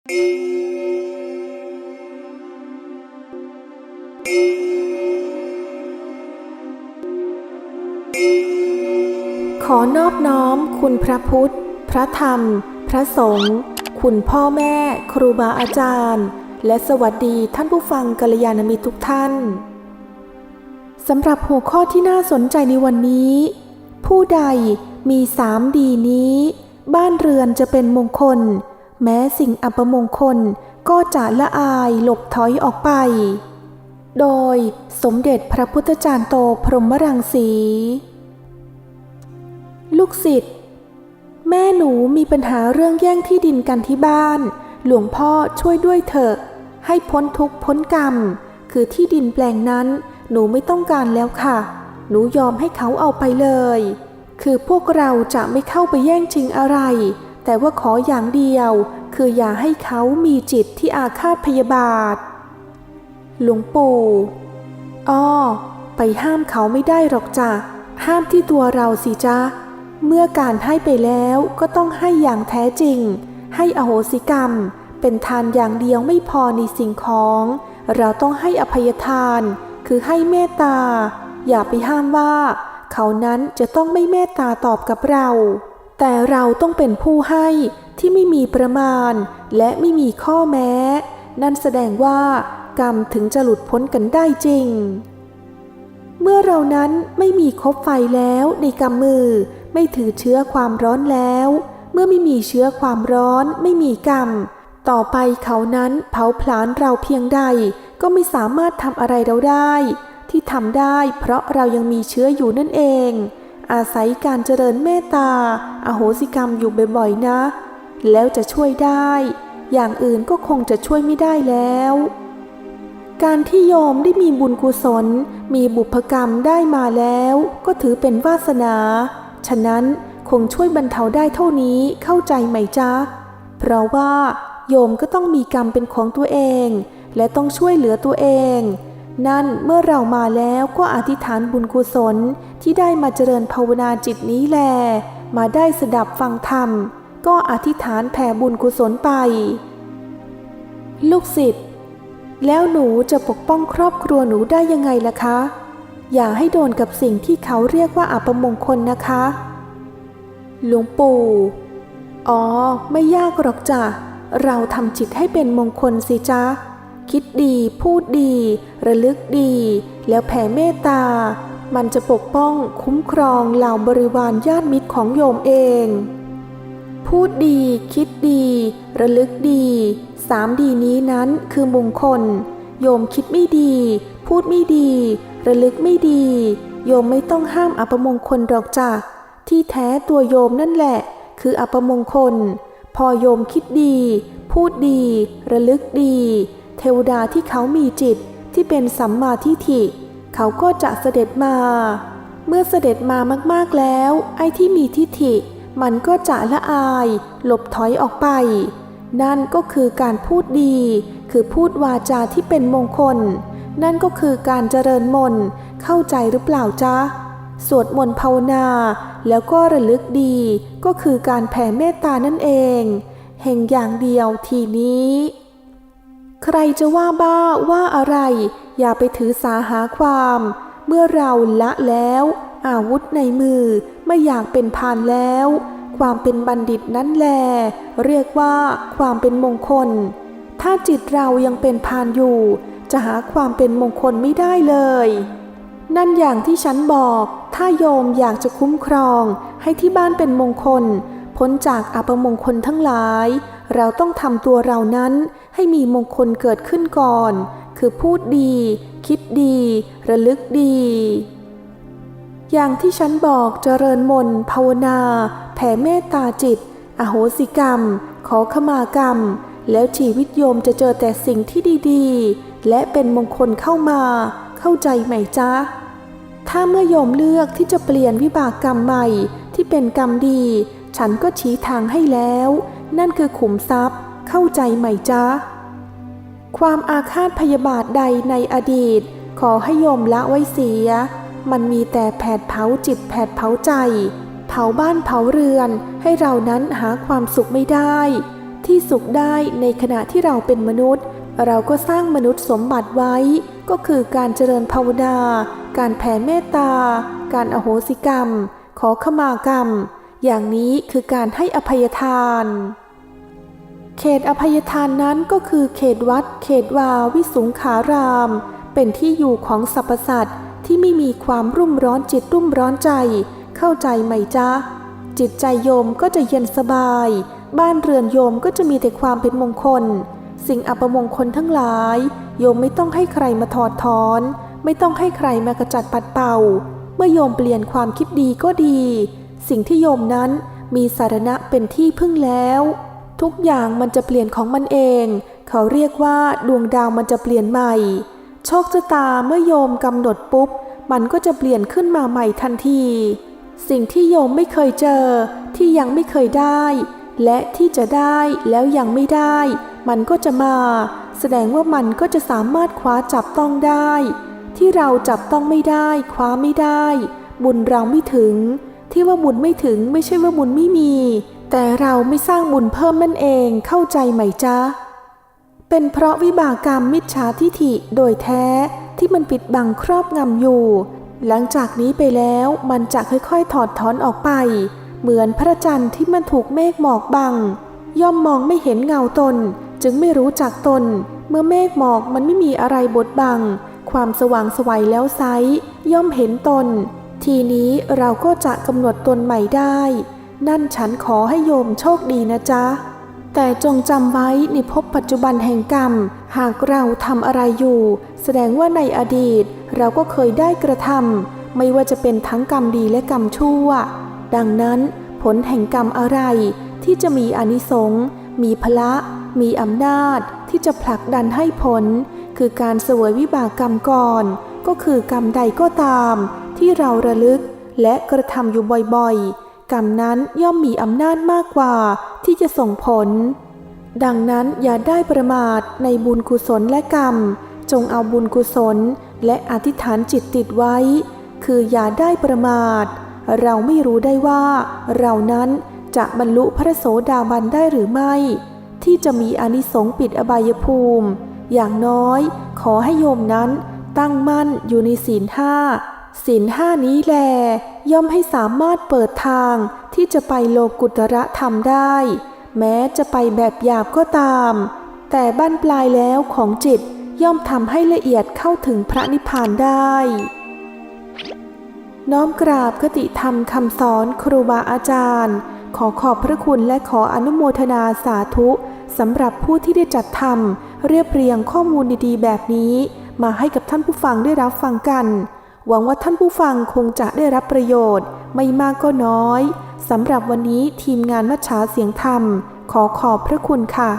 ขอนอบน้อมคุณพระพุทธ พระธรรม พระสงฆ์คุณพ่อแม่ ครูบาอาจารย์ และสวัสดีท่านผู้ฟังกัลยาณมิตรทุกท่านสำหรับหัวข้อที่น่าสนใจในวันนี้ ผู้ใดมีสามดีนี้ บ้านเรือนจะเป็นมงคล แม้สิ่งอัปมงคลก็จะละอายหลบถอยออกไป โดยสมเด็จพระพุทธจารย์โตพรหมรังสี ลูกศิษย์แม่หนูมีปัญหาเรื่องแย่งที่ดินกันที่บ้าน หลวงพ่อช่วยด้วยเถอะ ให้พ้นทุกข์พ้นกรรม คือที่ดินแปลงนั้น หนูไม่ต้องการแล้วค่ะ หนูยอมให้เขาเอาไปเลย คือพวกเราจะไม่เข้าไปแย่งชิงอะไร แต่ว่าขออย่างเดียว คืออย่าให้เขามีจิตที่อาฆาตพยาบาท หลวงปู่อ้อไปห้ามเขาไม่ได้หรอกจ้ะ ห้ามที่ตัวเราสิจ้ะ เมื่อการให้ไปแล้วก็ต้องให้อย่างแท้จริง ให้อโหสิกรรม เป็นทานอย่างเดียวไม่พอในสิ่งของ เราต้องให้อภัยทาน คือให้เมตตา อย่าไปห้ามว่า เขานั้นจะต้องไม่เมตตาตอบกับเรา แต่เราต้องเป็นผู้ให้ที่ไม่มีประมาณ และไม่มีข้อแม้ นั่นแสดงว่ากรรมถึงจะหลุดพ้นกันได้จริง เมื่อเรานั้นไม่มีคบไฟแล้วในกำมือ ไม่ถือเชื้อความร้อนแล้ว เมื่อไม่มีเชื้อความร้อนไม่มีกรรม ต่อไปเขานั้นเผาผลาญเราเพียงใด ก็ไม่สามารถทำอะไรเราได้ ที่ทำได้เพราะเรายังมีเชื้ออยู่นั่นเอง อาศัยการเจริญเมตตาอาโหสิกรรมอยู่บ่อยๆนะ แล้วจะช่วยได้ อย่างอื่นก็คงจะช่วยไม่ได้แล้ว การที่โยมได้มีบุญกุศล มีบุพกรรมได้มาแล้ว ก็ถือเป็นวาสนา ฉะนั้นคงช่วยบรรเทาได้เท่านี้เข้าใจไหมจ๊ะ เพราะว่าโยมก็ต้องมีกรรมเป็นของตัวเอง และต้องช่วยเหลือตัวเอง นั่นเมื่อเรามาแล้วก็อธิษฐานบุญกุศลที่ได้มาเจริญภาวนาจิตนี้แล มาได้สดับฟังธรรม ก็อธิษฐานแผ่บุญกุศลไป ลูกศิษย์แล้วหนูจะปกป้องครอบครัวหนูได้ยังไงล่ะคะ อย่าให้โดนกับสิ่งที่เขาเรียกว่าอัปมงคลนะคะ หลวงปู่ อ๋อ ไม่ยากหรอกจ้ะ เราทำจิตให้เป็นมงคลสิจ๊ะ คิดดี พูดดี ระลึกดี แล้วแผ่เมตตา มันจะปกป้องคุ้มครองเหล่าบริวารญาติมิตรของโยมเอง พูดดี คิดดี ระลึกดี สามดีนี้นั้นคือมงคล โยมคิดไม่ดี พูดไม่ดี ระลึกไม่ดี โยมไม่ต้องห้ามอัปมงคลหรอกจ้ะที่แท้ตัวโยมนั่นแหละ คืออัปมงคล พอโยมคิดดี พูดดี ระลึกดี เทวดาที่เขามีจิตที่เป็นสัมมาทิฏฐิ เขาก็จะเสด็จมา เมื่อเสด็จมามากๆแล้ว ไอ้ที่มีทิฏฐิ มันก็จะละอาย หลบถอยออกไป นั่นก็คือการพูดดี คือพูดวาจาที่เป็นมงคล นั่นก็คือการเจริญมนต์เข้าใจหรือเปล่าจ๊ะสวดมนต์ภาวนา แล้วก็ระลึกดีก็คือการแผ่เมตตานั่นเอง แห่งอย่างเดียวทีนี้ ใครจะว่าบ้าว่าอะไร อย่าไปถือสาหาความ เมื่อเราละแล้ว อาวุธในมือไม่อยากเป็นพานแล้ว ความเป็นบัณฑิตนั้นแล เรียกว่าความเป็นมงคล ถ้าจิตเรายังเป็นพานอยู่ จะหาความเป็นมงคลไม่ได้เลย นั่นอย่างที่ฉันบอก ถ้าโยมอยากจะคุ้มครอง ให้ที่บ้านเป็นมงคล พ้นจากอัปมงคลทั้งหลาย เราต้องทำตัวเรานั้นให้มีมงคลเกิดขึ้นก่อน คือพูดดี คิดดี ระลึกดี อย่างที่ฉันบอกเจริญมนต์ภาวนา แผ่เมตตาจิต อโหสิกรรม ขอขมากรรม แล้วชีวิตโยมจะเจอแต่สิ่งที่ดีๆ และเป็นมงคลเข้ามา เข้าใจไหมจ๊ะ ถ้าเมื่อโยมเลือกที่จะเปลี่ยนวิบากกรรมใหม่ที่เป็นกรรมดี ฉันก็ชี้ทางให้แล้ว นั่นคือขุมทรัพย์ เข้าใจไหมจ๊ะ ความอาฆาตพยาบาทใดในอดีต ขอให้โยมละไว้เสีย มันมีแต่แผดเผาจิตแผดเผาใจ เผาบ้านเผาเรือน ให้เรานั้นหาความสุขไม่ได้ ที่ที่สุขได้ในขณะที่เราเป็นมนุษย์ เราก็สร้างมนุษย์สมบัติไว้ ก็คือการเจริญภาวนา การแผ่เมตตา การอโหสิกรรม ขอขมากรรมอย่างนี้คือการให้อภัยทาน เขตอภัยทานนั้นก็คือเขตวัด เขตวาวิสุงขาราม เป็นที่อยู่ของสรรพสัตว์ที่ไม่มีความรุ่มร้อนจิตรุ่มร้อนใจ เข้าใจไหมจ๊ะ จิตใจโยมก็จะเย็นสบาย บ้านเรือนโยมก็จะมีแต่ความเป็นมงคล สิ่งอัปมงคลทั้งหลาย โยมไม่ต้องให้ใครมาถอดถอน ไม่ต้องให้ใครมากระจัดปัดเป่า เมื่อโยมเปลี่ยนความคิดดีก็ดี สิ่งที่โยมนั้นมีสารณะเป็นที่พึ่งแล้ว ทุกอย่างมันจะเปลี่ยนของมันเอง เขาเรียกว่าดวงดาวมันจะเปลี่ยนใหม่ โชคชะตาเมื่อโยมกำหนดปุ๊บ มันก็จะเปลี่ยนขึ้นมาใหม่ทันที สิ่งที่โยมไม่เคยเจอ ที่ยังไม่เคยได้ และที่จะได้แล้วยังไม่ได้ มันก็จะมา แสดงว่ามันก็จะสามารถคว้าจับต้องได้ ที่เราจับต้องไม่ได้ คว้าไม่ได้ บุญเราไม่ถึง ที่ว่าบุญไม่ถึงไม่ใช่ว่าบุญไม่มี แต่เราไม่สร้างบุญเพิ่มนั่นเองเข้าใจไหมจ๊ะ เป็นเพราะวิบากกรรมมิจฉาทิฐิโดยแท้ที่มันปิดบังครอบงำอยู่ หลังจากนี้ไปแล้วมันจะค่อยๆ ถอดถอนออกไป เหมือนพระจันทร์ที่มันถูกเมฆหมอกบัง ย่อมมองไม่เห็นเงาตน จึงไม่รู้จักตน เมื่อเมฆหมอกมันไม่มีอะไรบดบัง ความสว่างสวัยแล้วไซย่อมเห็นตน ทีนี้เราก็จะกำหนดตนใหม่ได้ นั่นฉันขอให้โยมโชคดีนะจ๊ะ แต่จงจำไว้ในภพปัจจุบันแห่งกรรม หากเราทำอะไรอยู่ แสดงว่าในอดีตเราก็เคยได้กระทำไม่ว่าจะเป็นทั้งกรรมดีและกรรมชั่ว ดังนั้นผลแห่งกรรมอะไรที่จะมีอนิสงส์มีพละ มีอำนาจที่จะผลักดันให้ผล คือการเสวยวิบากกรรมก่อน ก็คือกรรมใดก็ตาม ที่เราระลึกและกระทำอยู่บ่อยๆ กรรมนั้นย่อมมีอำนาจมากกว่าที่จะส่งผล ดังนั้นอย่าได้ประมาทในบุญกุศลและกรรม จงเอาบุญกุศลและอธิษฐานจิตติดไว้ คืออย่าได้ประมาท เราไม่รู้ได้ว่า เรานั้นจะบรรลุพระโสดาบันได้หรือไม่ ที่จะมีอนิสงส์ปิดอบายภูมิ อย่างน้อย ขอให้โยมนั้นตั้งมั่นอยู่ในศีลห้า ศีลห้านี้แล ย่อมให้สามารถเปิดทางที่จะไปโลกุตระธรรมได้ แม้จะไปแบบหยาบก็ตาม แต่บ้านปลายแล้วของจิตย่อมทำให้ละเอียดเข้าถึงพระนิพพานได้ น้อมกราบคติธรรมคำสอนครูบาอาจารย์ ขอขอบพระคุณและขออนุโมทนาสาธุสำหรับผู้ที่ได้จัดทำเรียบเรียงข้อมูลดีๆ แบบนี้ มาให้กับท่านผู้ฟังได้รับฟังกัน หวังว่าท่านผู้ฟังคงจะได้รับประโยชน์ ไม่มากก็น้อยสำหรับวันนี้ทีมงานมัชชาเสียงธรรม ขอขอบพระคุณค่ะ